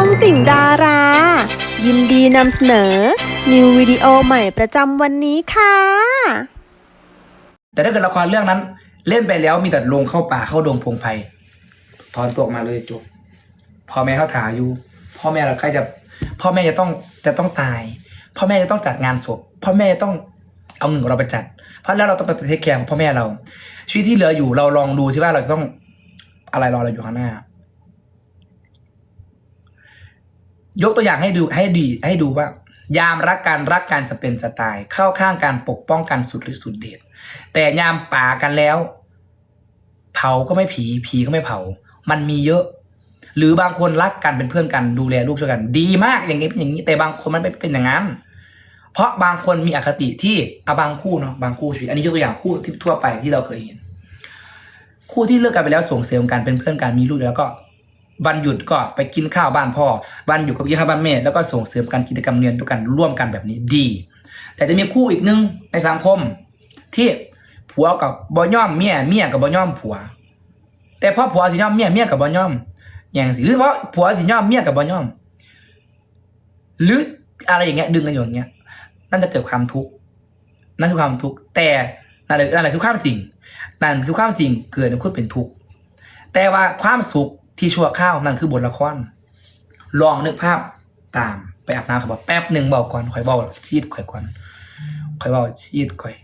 องติ่งดารา ยินดีนำเสนอ นิววิดีโอใหม่ประจำวันนี้ค่ะ แต่ถ้าเกิดละครเรื่องนั้น เล่นไปแล้วมีแต่ลงเข้าป่าเข้าดงพงไพถอนตัวออกมาเลยจบพ่อแม่เขาถาอยู่ พ่อแม่เราใกล้จะ พ่อแม่จะต้องจะต้องตาย พ่อแม่จะต้องจัดงานศพ พ่อแม่จะต้องเอาเงินของเราไปจัด เพราะแล้วเราต้องไปเทคแคร์พ่อแม่เรา ชีวิตที่เหลืออยู่เราลองดูสิว่าเราจะต้องอะไรรอเราอยู่ข้างหน้า ยกตัวอย่างให้ดูให้ดีให้ดูว่า ยามรักกันรักกันจะเป็นจะตาย เข้าข้างการปกป้องกันสุดหรือสุดเดชแต่ยามป่ากันแล้ว เผาก็ไม่ผีผีก็ไม่เผา มันมีเยอะ หรือบางคนรักกันเป็นเพื่อนกันดูแลลูกช่วยกัน ดีมากอย่างนี้เป็นอย่างนี้ แต่บางคนมันไม่เป็นอย่างนั้นเพราะบางคนมีอคติที่อะบางคู่เนาะบางคู่ชีวิตอันนี้ยกตัวอย่างคู่ที่ทั่วไปที่เราเคยเห็น คู่ที่เลิกกันไปแล้วส่งเสริมกันเป็นเพื่อนกันมีลูกแล้วก็ วันหยุดก็ไปกินข้าวบ้านพ่อ วันหยุดก็ไปกินข้าวบ้านแม่แล้วก็ส่งเสริมกันกิจกรรมเรียนด้วยกันร่วมกันแบบนี้ดี แต่จะมีคู่อีกนึงในสังคม ที่ผัวกับบอย่อมเมียเมียกับบอย่อมผัว แต่พอผัวสิย่อมเมียเมียกับบอย่อม อย่างสิหรือเพราะผัวสิย่อมเมียกับบอย่อม หรืออะไรอย่างเงี้ยดึงกันอยู่อย่างเงี้ยนั่นจะเกิดความทุกข์นั่นคือความทุกข์แต่นั่นแหละนั่นแหละคือความจริง นั่นคือความจริงเกิดในคุณเป็นทุกข์แต่ว่าความสุข ที่ชั่วข้าวนั่นคือบทละครลองนึกภาพตามไปอาบน้ำเขาบอกแป๊บหนึ่งเบาก่อนข่อยเบาชีดข่อยก่อนข่อยเบาชีดข่อย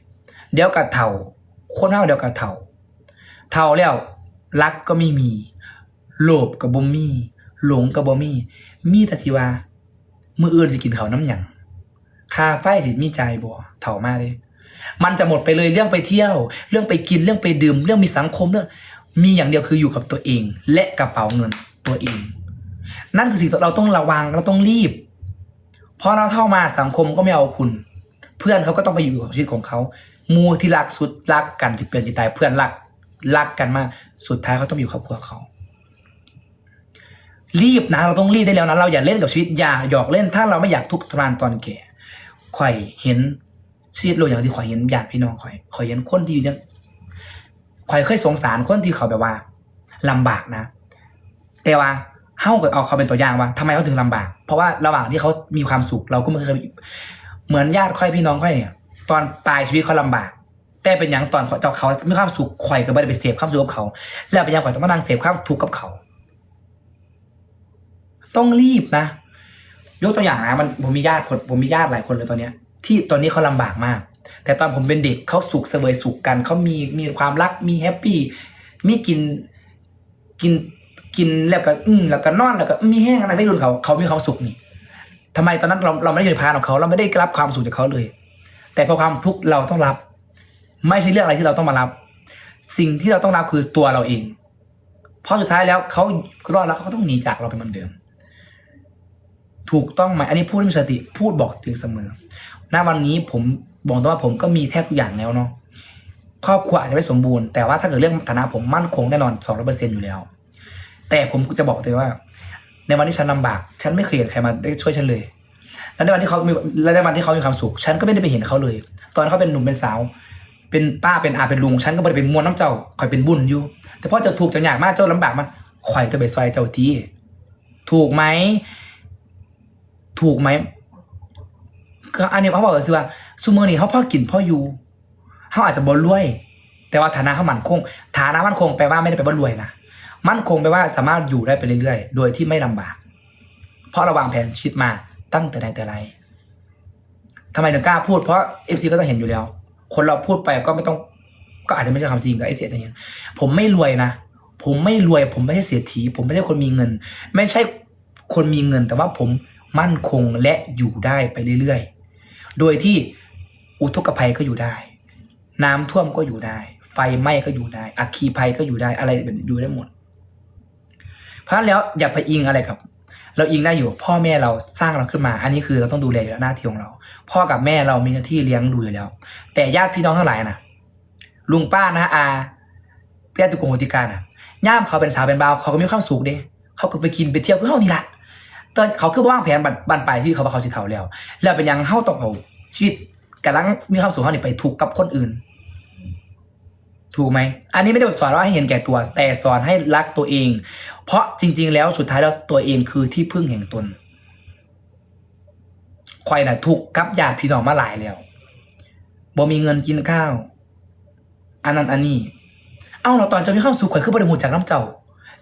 เดี๋ยวกับเถ่าคนเท่าเดียวกับเถ่าเท่าแล้วรักก็ไม่มี โลภกับบ่มีหลงกับบ่มีมีแต่สิว่ามืออื่นสิกินเขาน้ำหยังคาไฟสิมีใจบ่เถ่ามากเลย มันจะหมดไปเลยเรื่องไปเที่ยว เรื่องไปกินเรื่องไปดื่ม เรื่องมีสังคมเรื่อง มีอย่างเดียวคืออยู่กับตัวเอง และกระเป๋าเงินตัวเอง นั่นคือสิ่งที่เราต้องระวังเราต้องรีบ เพราะเราเท่ามาสังคมก็ไม่เอาคุณ เพื่อนเขาก็ต้องไปอยู่กับชีวิตของเขามูที่รักสุดรักกันจิตเปลี่ยนจิตตายเพื่อนรักรักกันมากสุดท้ายเขาต้องอยู่กับครอบครัวเขารีบนะเราต้องรีบได้แล้วนะเราอย่าเล่นกับชีวิตอย่าหยอกเล่นถ้าเราไม่อยากทุกข์ทรมานตอนแก่ข่อยเห็นชีวิตเราอย่างที่ข่อยเห็นญาติพี่น้องข่อยข่อยเห็นคนที่อยู่เนี่ย ข่อยเคยสงสารคนที่เขาแบบว่าลำบากนะ แต่ว่าเฮาก็เอาเขาเป็นตัวอย่างว่าทำไมเขาถึงลำบาก เพราะว่าระหว่างที่เขามีความสุขเราก็ไม่เคยเหมือนญาติค่อยพี่น้องค่อยเนี่ย ตอนปลายชีวิตเขาลำบาก แต่เป็นอย่างตอนเขาเจ้าเขามีความสุขข่อยก็ไม่ได้ไปเสพความสุขกับเขา แล้วเป็นอย่างข่อยต้องมานั่งเสพความทุกข์กับเขา ต้องรีบนะยกตัวอย่างนะมันผมมีญาติคนผมมีญาติหลายคนเลยตอนเนี้ย ที่ตอนนี้เขาลำบากมาก แต่ตอนผมเป็นเด็กเขาสุขเสวยสุขกันเขามีมีความรักมีแฮปปี้มีกินกินกินแล้วก็อืมแล้วก็นอนแล้วก็มีแห้งอะไรไม่รุนเขาเขามีความสุขนี่ทำไมตอนนั้นเราเราไม่ได้อยู่ในพานของเขา เราไม่ได้รับความสุขจากเขาเลย แต่พอความทุกข์เราต้องรับ ไม่ใช่เรื่องอะไรที่เราต้องมารับ สิ่งที่เราต้องรับคือตัวเราเอง เพราะสุดท้ายแล้วเขารอดแล้วเขาก็ต้องหนีจากเราไปเหมือนเดิม ถูกต้องไหมอันนี้พูดให้มีสติพูดบอกถึงเสมอณวันนี้ผม บอกตรงว่าผมก็มีแทบทุกอย่างแล้วเนาะครอบครัวอาจจะไม่สมบูรณ์แต่ว่าถ้าเกิดเรื่องฐานะผมมั่นคงแน่นอนสองร้อเปอร์เซ็นอยู่แล้ว แต่ผมจะบอกเลยว่า ในวันที่ฉันลำบาก ฉันไม่เคยเห็นใครมาได้ช่วยฉันเลยแล้วในวันที่เขามีและในวันที่เขามีความสุข ฉันก็ไม่ได้ไปเห็นเขาเลย ตอนเขาเป็นหนุ่มเป็นสาว เป็นป้าเป็นอาเป็นลุง ฉันก็ไม่ได้เป็นมวลน้ำเจ้าคอยเป็นบุญอยู่ แต่พอเจะถูกเจะยากมากเจ้าลำบากมากข่อยจะไปซอยเจ้าทีถูกไหม ถูกไหมก็อันนี้เขาบอกเลยสิว่า ซูเมอร์นี่เขาพ่อกินพ่ออยู่เขาอาจจะบ่รวย แต่ว่าฐานะเขามั่นคง ฐานะมั่นคงแปลว่าไม่ได้แปลว่ารวยนะมั่นคงแปลว่าสามารถอยู่ได้ไปเรื่อยๆ โดยที่ไม่ลำบาก เพราะราวางแผนชีวิตมาตั้งแต่ไหนแต่ไรทำไมถึงกล้าพูดเพราะเอฟซีก็ต้องเห็นอยู่แล้ว คนเราพูดไปก็ไม่ต้อง ก็อาจจะไม่ใช่ความจริงก็เอฟซีจะเห็นผมไม่รวยนะผมไม่รวย ผมไม่ใช่เศรษฐี ผมไม่ใช่คนมีเงิน ไม่ใช่คนมีเงินแต่ว่าผมมั่นคงและอยู่ได้ไปเรื่อยๆ โดยที่ อุทกภัยก็อยู่ได้ น้ำท่วมก็อยู่ได้ ไฟไหม้ก็อยู่ได้อัคคีภัยก็อยู่ได้อะไรแบบอยู่ได้หมด เพราะฉะนั้นแล้วอย่าไปอิงอะไรกับเราอิงได้อยู่พ่อแม่เราสร้างเราขึ้นมา อันนี้คือเราต้องดูแลอยู่แล้วหน้าที่ของเรา พ่อกับแม่เรามีหน้าที่เลี้ยงดูอยู่แล้ว แต่ญาติพี่น้องทั้งหลายนะลุงป้านะอาพี่อาตุกงโหติการนะย่ามเขาเป็นสาวเป็นบ่าวเขาก็มีความสุขเด้เขาก็ไปกินไปเที่ยวเพื่อเขานี่แหละตอนเขาคือว่างแผนบันบันปลายที่เขาว่าเขาสิเท่าแล้ว แล้วเป็นยังเข้าต้องเอาชีวิต กำลังมีความสุขเขานี่ไปถูกกับคนอื่น ถูกไหม อันนี้ไม่ได้สอนว่าให้เห็นแก่ตัว แต่สอนให้รักตัวเอง เพราะจริง ๆ แล้วสุดท้ายแล้วตัวเองคือที่พึ่งแห่งตนคอยน่ะถูกกับญาติพี่น้องมาหลายแล้วบ่มีเงินกินข้าว อันนั้นอันนี้ เอ้าเราตอนจ้ามีความสุขข่อยคือบ่ได้หูจากน้ำเจ้า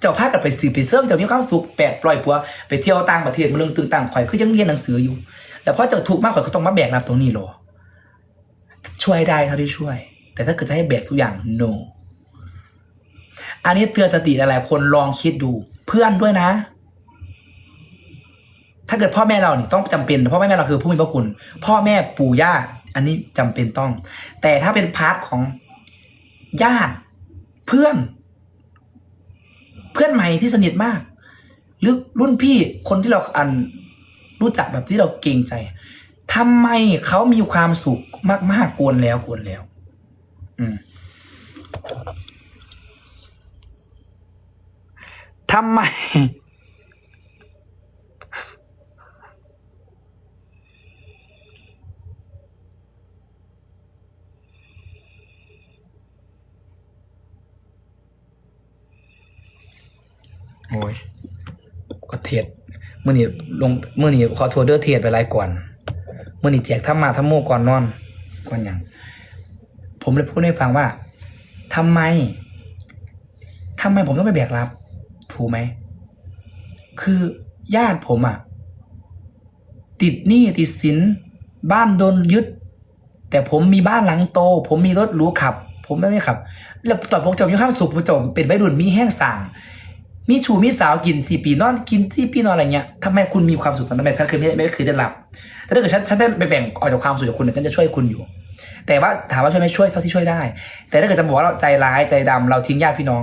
เจ้าพากันไปสืบไปเสื่อมเจ้ามีความสุขแปดปล่อยปัว ไปเที่ยวต่างประเทศมาเรื่องตึงต่างข่อยคือยังเรียนหนังสืออยู่ แต่พอเจ้าถูกมากข่อยก็ต้องมาแบกรับตรงนี้หรอ ช่วยได้เท่าที่ช่วย แต่ถ้าเกิดจะให้แบกทุกอย่าง no อันนี้เตือนสติหลายๆคนลองคิดดู เพื่อนด้วยนะ ถ้าเกิดพ่อแม่เราเนี่ยต้องจำเป็นพ่อแม่เราคือผู้มีพระคุณ พ่อแม่ปู่ย่า อันนี้จำเป็นต้อง แต่ถ้าเป็นพาร์ทของญาติเพื่อน เพื่อนใหม่ที่สนิทมาก หรือรุ่นพี่คนที่เราอันรู้จักแบบที่เราเกรงใจ ทำไมเขามีความสุขมากๆกวนแล้วกวนแล้ว อืมทำไม โอ้ยก็เทียดมื่อนี้ลงมื่อนี้ขอโทษเด้อเทียดไปหลายก่อน มื่อนี้แจกทำมาทำโมก่อนนอนก่อนอย่าง ผมเลยพูดให้ฟังว่าทำไมทำไมผมต้องไปแบกรับ ถูกไหม คือญาติผมอะติดหนี้ติดสิน บ้านโดนยึด แต่ผมมีบ้านหลังโต ผมมีรถหรูขับ ผมไม่ไม่ขับ แล้วตอนผมจบยู่ข้ามสุขผมจบเป็นใบดุนมีแห้งสั่ง มีชูมีสาวกินสี่ปีนอนกินสี่ปีนอนอะไรเงี้ยทำไมคุณมีความสุขทำไมฉันเคยไม่ไม่เคยได้รับ แต่ถ้าเกิดฉันฉันได้ไปแบ่งออกจากความสุขจากคุณฉันจะช่วยคุณอยู่ แต่ว่าถามว่าช่วยไหมช่วยเท่าที่ช่วยได้ แต่ถ้าเกิดจะบอกว่าเราใจร้ายใจดำเราทิ้งญาติพี่น้อง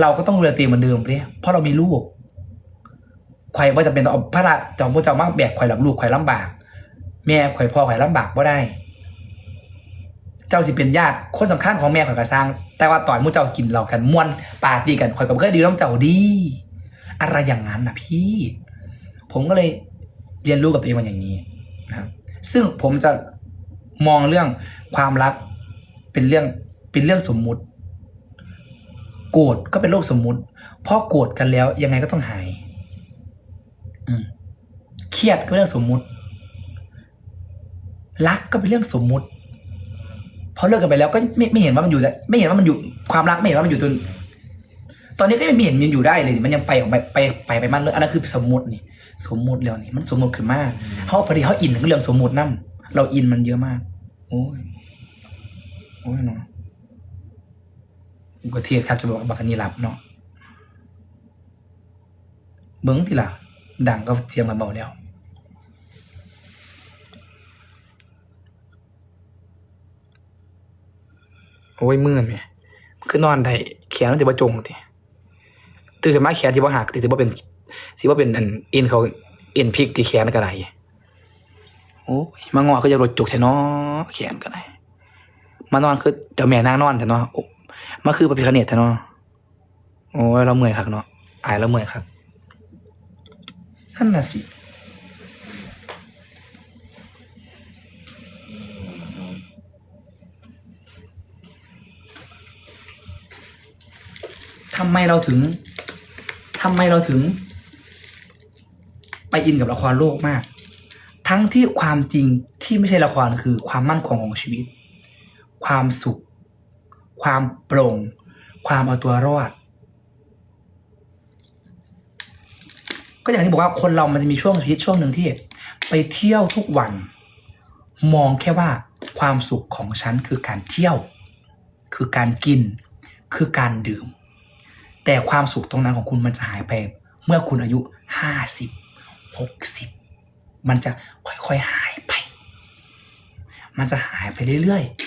เราก็ต้องดูแลตัวเองเหมือนเดิมเลยเพราะเรามีลูกใครว่าจะเป็นเอาพระราจอมพระเจ้ามากแบกใครหลับลูกใครลำบาก แม่ใครพ่อใครลำบากก็ได้ เจ้าสิเป็นญาติคนสำคัญของแม่ข่อยกระสร้างแต่ว่าตอนมู่เจ้ากินเหล้ากันม่วนปาร์ตี้กันข่อยก็บ่เคยดีน้ำเจ้าดีอะไรอย่างนั้นนะพี่ ผมก็เลยเรียนรู้กับตัวเองมาอย่างนี้นะครับซึ่งผมจะมองเรื่องความรักเป็นเรื่องเป็นเรื่องสมมุติ โกรธก็เป็นโรคสมมุติพราะโกรธกันแล้วยังไงก็ต้องหายอืเครียดก็เป็นเรื่องสมมุติ รักก็เป็นเรื่องสมมุติ พอเลิกกันไปแล้วก็ไม่ไม่เห็นว่ามันอยู่ล้วไม่เห็นว่ามันอยู่ความรักไม่เห็นว่ามันอยู่ตรงตอนนี้ก็ไม่เห็นมันอยู่ได้เลยมันยังไปออกไปไปไปไปมันเลยอันนั้นคือสมมตินี่ สมมติแล้วนี่มันสมมติขึ้นมากเขาพอดีเขาอินถึงเรื่องสมมตินั่เราอินมันเยอะมาก โอ้ยโอ้ยเนาะก็เทียดครับจะบอกบักอันนี้หลับเนาะเบิ้งทีละดังก็เสียงมันเบาแล้ว โอ้ยมือแม่คือนอนได้แขนมันจะบ่จงติตื่นขึ้นมาแขนที่บ่หักติสิบ่เป็นสิบ่เป็นอันเอ็นเขาเอ็นพลิกที่แขนก็ได้โอ้ยมางอก็จะรถจุกแท้เนาะแขนก็ได้มานอนคือเจ้าแม่นางนอนแท้เนาะโอ้มาคือพระพิฆเนศแท้เนาะโอ้ยเราเมื่อยคักเนาะอายเราเมื่อยคักนั่นน่ะสิ ทำไมเราถึงทำไมเราถึง ไปอินกับละครโลกมาก ทั้งที่ความจริงที่ไม่ใช่ละครคือความมั่นคงของชีวิต ความสุข ความโปร่ง ความเอาตัวรอด ก็อย่างที่บอกว่าคนเรามันจะมีช่วงชีวิตช่วงหนึ่งที่ ไปเที่ยวทุกวัน มองแค่ว่าความสุขของฉันคือการเที่ยว คือการกิน คือการดื่ม แต่ความสุขตรงนั้นของคุณมันจะหายไป เมื่อคุณอายุห้าสิบหกสิบมันจะค่อยๆหายไป มันจะหายไปเรื่อยๆ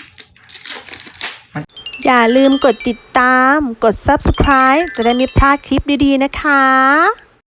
อย่าลืมกดติดตาม กด subscribe จะได้ไม่พลาดคลิปดีๆนะคะ